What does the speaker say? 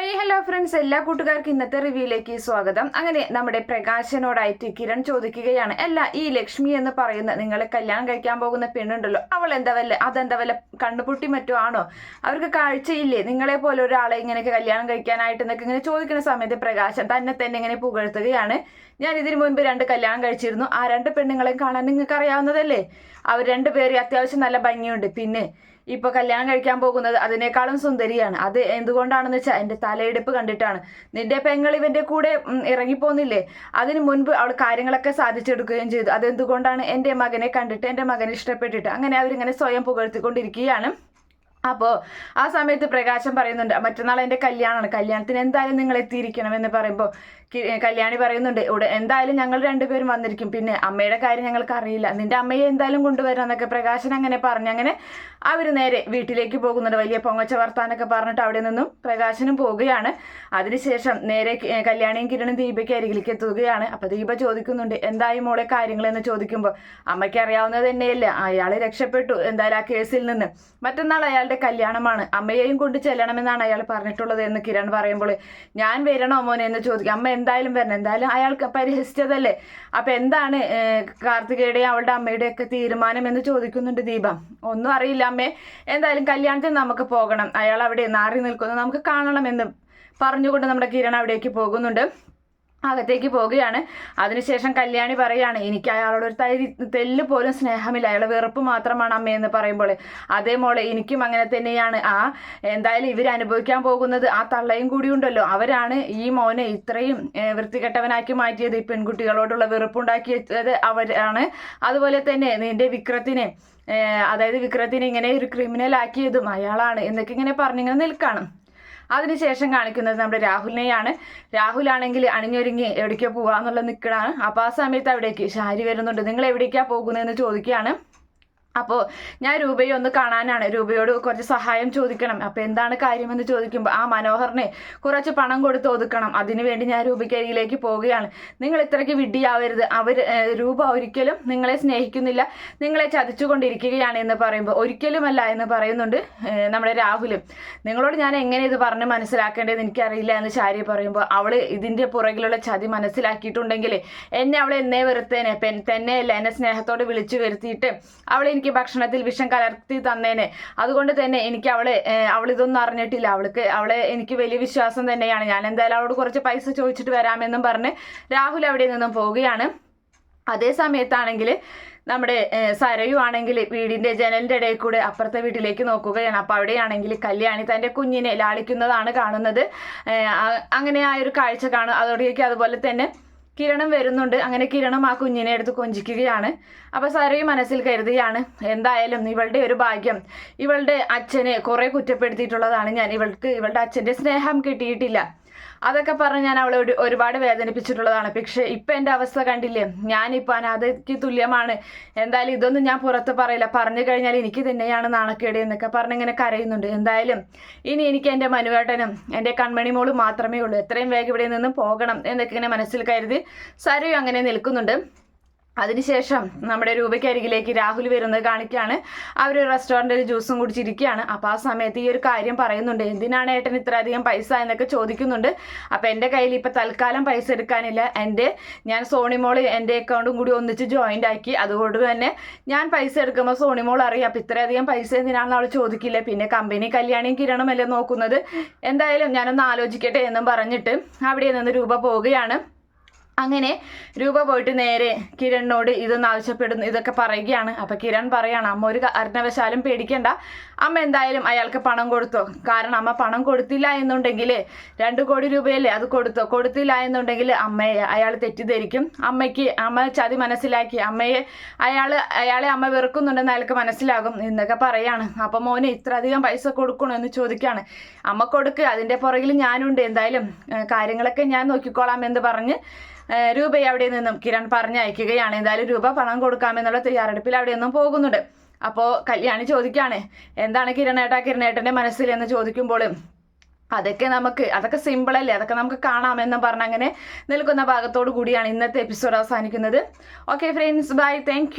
Hello friends എല്ലാ കൂട്ടുകാർക്കും ഇന്നത്തെ റിവ്യൂയിലേക്ക് സ്വാഗതം. അങ്ങനെ നമ്മുടെ പ്രകാശനോടായിട്ട് കിരൺ ചോദിക്കുകയാണ്. അല്ല ഈ ലക്ഷ്മി എന്ന് പറയുന്ന നിങ്ങൾ കല്യാണം കഴിക്കാൻ പോകുന്ന പെണ്ണുണ്ടല്ലോ. അവൾ എന്താ വല്ല അതെന്താ വല്ല കണ്ണുപൊട്ടി മറ്റോ ആണോ? അവർക്ക് കാഴ്ചയില്ലേ? നിങ്ങളെ പോലെ ഒരാളെ ഇങ്ങനെയൊക്കെ കല്യാണം കഴിക്കാനായിട്ട് എന്നൊക്കെ ഇങ്ങനെ ചോദിക്കുന്ന സമയത്ത് പ്രകാശൻ തന്നെ തന്നെ ഇങ്ങനെ പുകഴ്ത്തുകയാണ്. ഞാൻ ഇതിനു മുൻപ് രണ്ട് കല്യാണം കഴിച്ചിരുന്നു. ആ രണ്ട് പെണ്ണുങ്ങളെയും കാണാൻ നിങ്ങൾക്ക് അറിയാവുന്നതല്ലേ അവർ രണ്ടുപേരും അത്യാവശ്യം നല്ല ഭംഗിയുണ്ട്. പിന്നെ ഇപ്പൊ കല്യാണം കഴിക്കാൻ പോകുന്നത് അതിനേക്കാളും സുന്ദരിയാണ്. അത് എന്തുകൊണ്ടാണെന്ന് വെച്ചാൽ എന്റെ തലയെടുപ്പ് കണ്ടിട്ടാണ്. നിന്റെ പെങ്ങൾ ഇവന്റെ കൂടെ ഇറങ്ങിപ്പോന്നില്ലേ? അതിന് മുൻപ് അവൾ കാര്യങ്ങളൊക്കെ സാധിച്ചെടുക്കുകയും ചെയ്തു. അതെന്തുകൊണ്ടാണ് എന്റെ മകനെ കണ്ടിട്ട് എന്റെ മകനെ ഇഷ്ടപ്പെട്ടിട്ട്? അങ്ങനെ അവരിങ്ങനെ സ്വയം പുകഴ്ത്തിക്കൊണ്ടിരിക്കുകയാണ്. അപ്പോൾ ആ സമയത്ത് പ്രകാശം പറയുന്നുണ്ട് മറ്റന്നാൾ എന്റെ കല്യാണമാണ്. കല്യാണത്തിന് എന്തായാലും നിങ്ങൾ എത്തിയിരിക്കണം എന്ന് പറയുമ്പോൾ കല്യാണി പറയുന്നുണ്ട് ഇവിടെ എന്തായാലും ഞങ്ങൾ രണ്ടുപേരും വന്നിരിക്കും. പിന്നെ അമ്മയുടെ കാര്യം ഞങ്ങൾക്ക് അറിയില്ല. നിന്റെ അമ്മയെ എന്തായാലും കൊണ്ടുവരണം എന്നൊക്കെ പ്രകാശൻ അങ്ങനെ പറഞ്ഞു. അങ്ങനെ അവർ നേരെ വീട്ടിലേക്ക് പോകുന്നുണ്ട്. വലിയ പൊങ്ങച്ച വർത്താനൊക്കെ പറഞ്ഞിട്ട് അവിടെ നിന്നും പ്രകാശനും പോവുകയാണ് അതിനുശേഷം നേരെ കല്യാണിയും കിരണും ദീപയ്ക്ക് അരികിലേക്ക് എത്തുകയാണ്. അപ്പോൾ ദീപ ചോദിക്കുന്നുണ്ട് എന്തായി മോളെ കാര്യങ്ങൾ എന്ന് ചോദിക്കുമ്പോൾ അമ്മയ്ക്ക് അറിയാവുന്നത് തന്നെയല്ലേ. അയാൾ രക്ഷപ്പെട്ടു എന്തായാലും ആ കേസിൽ നിന്ന്. മറ്റന്നാൾ അയാളുടെ കല്യാണമാണ്. അമ്മയെയും കൊണ്ട് ചെല്ലണമെന്നാണ് അയാൾ പറഞ്ഞിട്ടുള്ളത് എന്ന് കിരൺ പറയുമ്പോൾ ഞാൻ വരണോ മോനെ എന്ന് ചോദിക്കും. അമ്മ എന്തായാലും വരണം. എന്തായാലും അയാൾക്ക് പരിഹസിച്ചതല്ലേ? അപ്പൊ എന്താണ് കാർത്തികയുടെയും അവളുടെ അമ്മയുടെയും ഒക്കെ തീരുമാനം എന്ന് ചോദിക്കുന്നുണ്ട് ദീപം. ഒന്നും അറിയില്ല അമ്മേ. എന്തായാലും കല്യാണത്തിന് നമുക്ക് പോകണം. അയാൾ അവിടെ നാറി നിൽക്കുന്നു. നമുക്ക് കാണണം എന്ന് പറഞ്ഞുകൊണ്ട് നമ്മുടെ കിരൺ അവിടേക്ക് പോകുന്നുണ്ട്. അകത്തേക്ക് പോവുകയാണ് അതിനുശേഷം കല്യാണി പറയാണ് എനിക്ക് അയാളോട് ഒരു തരി തെല്ല് പോലും സ്നേഹമില്ല. അയാളെ വെറുപ്പ് മാത്രമാണ് അമ്മയെന്ന് പറയുമ്പോൾ. അതേ മോളെ എനിക്കും അങ്ങനെ തന്നെയാണ്. ആ എന്തായാലും ഇവർ അനുഭവിക്കാൻ പോകുന്നത് ആ തള്ളയും കൂടി ഉണ്ടല്ലോ. അവരാണ് ഈ മോനെ ഇത്രയും വൃത്തികെട്ടവനാക്കി മാറ്റിയത്. ഈ പെൺകുട്ടികളോടുള്ള വെറുപ്പുണ്ടാക്കിയത് അവരാണ്. അതുപോലെ തന്നെ നിന്റെ വിക്രത്തിനെ അതായത് വിക്രത്തിനെ ഇങ്ങനെ ഒരു ക്രിമിനൽ ആക്കിയതും അയാളാണ് എന്നൊക്കെ ഇങ്ങനെ പറഞ്ഞിങ്ങനെ നിൽക്കണം. അതിനുശേഷം കാണിക്കുന്നത് നമ്മുടെ രാഹുലിനെയാണ്. രാഹുലാണെങ്കിൽ അണിഞ്ഞൊരുങ്ങി എവിടേക്കോ പോവാന്നുള്ള നിൽക്കണാണ് അപ്പോൾ ആ സമയത്ത് അവിടേക്ക് ഷാരി വരുന്നുണ്ട്. നിങ്ങൾ എവിടേക്കാ പോകുന്നതെന്ന് ചോദിക്കുകയാണ്. അപ്പോൾ ഞാൻ രൂപയെ ഒന്ന് കാണാനാണ്. രൂപയോട് കുറച്ച് സഹായം ചോദിക്കണം. അപ്പോൾ എന്താണ് കാര്യമെന്ന് ചോദിക്കുമ്പോൾ ആ മനോഹറിനെ കുറച്ച് പണം കൊടുത്ത് ഒതുക്കണം. അതിനുവേണ്ടി ഞാൻ രൂപയ്ക്കരികിലേക്ക് പോവുകയാണ്. നിങ്ങൾ ഇത്രയ്ക്ക് വിഡ്ഡിയാവരുത് അവർ രൂപ ഒരിക്കലും നിങ്ങളെ സ്നേഹിക്കുന്നില്ല. നിങ്ങളെ ചതിച്ചുകൊണ്ടിരിക്കുകയാണ് എന്ന് പറയുമ്പോൾ ഒരിക്കലുമല്ല എന്ന് പറയുന്നുണ്ട് നമ്മുടെ രാഹുലും. നിങ്ങളോട് ഞാൻ എങ്ങനെ ഇത് പറഞ്ഞ് മനസ്സിലാക്കേണ്ടതെന്ന് എനിക്കറിയില്ല എന്ന് ശാരി പറയുമ്പോൾ അവൾ ഇതിന്റെ പുറകിലുള്ള ചതി മനസ്സിലാക്കിയിട്ടുണ്ടെങ്കിൽ എന്നെ അവളെ എന്നേ വെറുത്തേനെ. പെൻ തന്നെയല്ല എന്നെ സ്നേഹത്തോടെ വിളിച്ചു വരുത്തിയിട്ട് അവളെ എനിക്ക് ഭക്ഷണത്തിൽ വിഷം കലർത്തി തന്നേനെ. അതുകൊണ്ട് തന്നെ എനിക്ക് അവളെ അവളിതൊന്നും അറിഞ്ഞിട്ടില്ല. അവൾക്ക് അവളെ എനിക്ക് വലിയ വിശ്വാസം തന്നെയാണ്. ഞാൻ എന്തായാലും അവളോട് കുറച്ച് പൈസ ചോദിച്ചിട്ട് വരാമെന്നും പറഞ്ഞ് രാഹുൽ അവിടെ നിന്നും പോവുകയാണ്. അതേ സമയത്താണെങ്കിൽ നമ്മുടെ സരയു ആണെങ്കിൽ വീടിന്റെ ജനലിന്റെ ഇടയിൽ കൂടെ അപ്പുറത്തെ വീട്ടിലേക്ക് നോക്കുകയാണ്. അപ്പോൾ അവിടെയാണെങ്കിൽ കല്യാണി തന്റെ കുഞ്ഞിനെ ലാളിക്കുന്നതാണ് കാണുന്നത്. അങ്ങനെ ആ ഒരു കാഴ്ച കാണും. അതോടേക്ക് അതുപോലെ തന്നെ കിരണം വരുന്നുണ്ട്. അങ്ങനെ കിരണം ആ കുഞ്ഞിനെ എടുത്ത് കൊഞ്ചിക്കുകയാണ്. അപ്പോൾ സാറേ മനസ്സിൽ കരുതുകയാണ് എന്തായാലും ഇവളുടെ ഒരു ഭാഗ്യം ഇവളുടെ അച്ഛനെ കുറെ കുറ്റപ്പെടുത്തിയിട്ടുള്ളതാണ്. ഞാൻ ഇവൾക്ക് ഇവളുടെ അച്ഛന്റെ സ്നേഹം കിട്ടിയിട്ടില്ല. അതൊക്കെ പറഞ്ഞ് ഞാൻ അവളെ ഒരു ഒരുപാട് വേദനിപ്പിച്ചിട്ടുള്ളതാണ്. പക്ഷേ ഇപ്പം എന്റെ അവസ്ഥ കണ്ടില്ലേ? ഞാനിപ്പോൾ അനാഥയ്ക്ക് തുല്യമാണ്. എന്തായാലും ഇതൊന്നും ഞാൻ പുറത്ത് പറയില്ല. പറഞ്ഞു കഴിഞ്ഞാൽ എനിക്ക് തന്നെയാണ് നാണക്കേട് എന്നൊക്കെ പറഞ്ഞിങ്ങനെ കരയുന്നുണ്ട്. എന്തായാലും ഇനി എനിക്ക് എന്റെ മനുവേട്ടനും എന്റെ കൺമണി മോളും മാത്രമേ ഉള്ളൂ. എത്രയും വേഗം ഇവിടെ നിന്നും പോകണം എന്നൊക്കെ ഇങ്ങനെ മനസ്സിൽ കരുതി സരു അങ്ങനെ നിൽക്കുന്നുണ്ട്. അതിനുശേഷം നമ്മുടെ രൂപയ്ക്കരികിലേക്ക് രാഹുൽ വരുന്നത് കാണിക്കുകയാണ് അവർ റെസ്റ്റോറന്റിൽ ജ്യൂസും കുടിച്ചിരിക്കുകയാണ്. അപ്പോൾ ആ സമയത്ത് ഈ ഒരു കാര്യം പറയുന്നുണ്ട്. എന്തിനാണ് ഏട്ടൻ ഇത്രയധികം പൈസ എന്നൊക്കെ ചോദിക്കുന്നുണ്ട്. അപ്പോൾ എന്റെ കയ്യിൽ ഇപ്പോൾ തൽക്കാലം പൈസ എടുക്കാനില്ല. എന്റെ ഞാൻ സോണിമോൾ എന്റെ അക്കൗണ്ടും കൂടി ഒന്നിച്ച് ജോയിന്റ് ആക്കി. അതുകൊണ്ട് തന്നെ ഞാൻ പൈസ എടുക്കുമ്പോൾ സോണിമോൾ അറിയാം അപ്പോൾ ഇത്രയധികം പൈസ എന്തിനാണെന്ന് അവൾ ചോദിക്കില്ല. പിന്നെ കമ്പനി കല്യാണിയും കിരണമല്ലേ നോക്കുന്നത്? എന്തായാലും ഞാനൊന്ന് ആലോചിക്കട്ടെ എന്നും പറഞ്ഞിട്ട് അവിടെ നിന്ന് രൂപ പോവുകയാണ്. അങ്ങനെ രൂപ പോയിട്ട് നേരെ കിരണിനോട് ഇതൊന്ന് ആവശ്യപ്പെടുന്നു ഇതൊക്കെ പറയുകയാണ്. അപ്പൊ കിരൺ പറയാണ് അമ്മ ഒരു കാരണവശാലും പേടിക്കണ്ട. അമ്മ എന്തായാലും അയാൾക്ക് പണം കൊടുത്തോ? കാരണം അമ്മ പണം കൊടുത്തില്ല എന്നുണ്ടെങ്കിൽ രണ്ട് കോടി രൂപയല്ലേ അത് കൊടുത്തോ? കൊടുത്തില്ല എന്നുണ്ടെങ്കിൽ അമ്മയെ അയാൾ തെറ്റിദ്ധരിക്കും. അമ്മയ്ക്ക് അമ്മ ചതി മനസ്സിലാക്കി. അമ്മയെ അയാൾ അയാളെ അമ്മ വെറുക്കുന്നുണ്ടെന്ന് അയാൾക്ക് മനസ്സിലാകും എന്നൊക്കെ പറയാണ്. അപ്പൊ മോന് ഇത്ര അധികം പൈസ കൊടുക്കണോ എന്ന് ചോദിക്കാണ്. അമ്മ കൊടുക്കുക അതിന്റെ പുറകിൽ ഞാനുണ്ട്. എന്തായാലും കാര്യങ്ങളൊക്കെ ഞാൻ നോക്കിക്കോളാം എന്ന് പറഞ്ഞ് രൂപയെ അവിടെ നിന്നും കിരൺ പറഞ്ഞയക്കുകയാണ്. എന്തായാലും രൂപ പണം കൊടുക്കാമെന്നുള്ള തയ്യാറെടുപ്പിൽ അവിടെ നിന്നും പോകുന്നുണ്ട്. അപ്പോൾ കല്യാണി ചോദിക്കുകയാണ് എന്താണ് കിരണേട്ടാ കിരണേട്ടന്റെ മനസ്സിൽ? എന്ന് ചോദിക്കുമ്പോൾ അതൊക്കെ നമുക്ക് അതൊക്കെ സിമ്പിൾ അല്ലേ? അതൊക്കെ നമുക്ക് കാണാമെന്ന് പറഞ്ഞ് അങ്ങനെ നിൽക്കുന്ന ഭാഗത്തോടു കൂടിയാണ് ഇന്നത്തെ എപ്പിസോഡ് അവസാനിക്കുന്നത്. Okay friends bye thank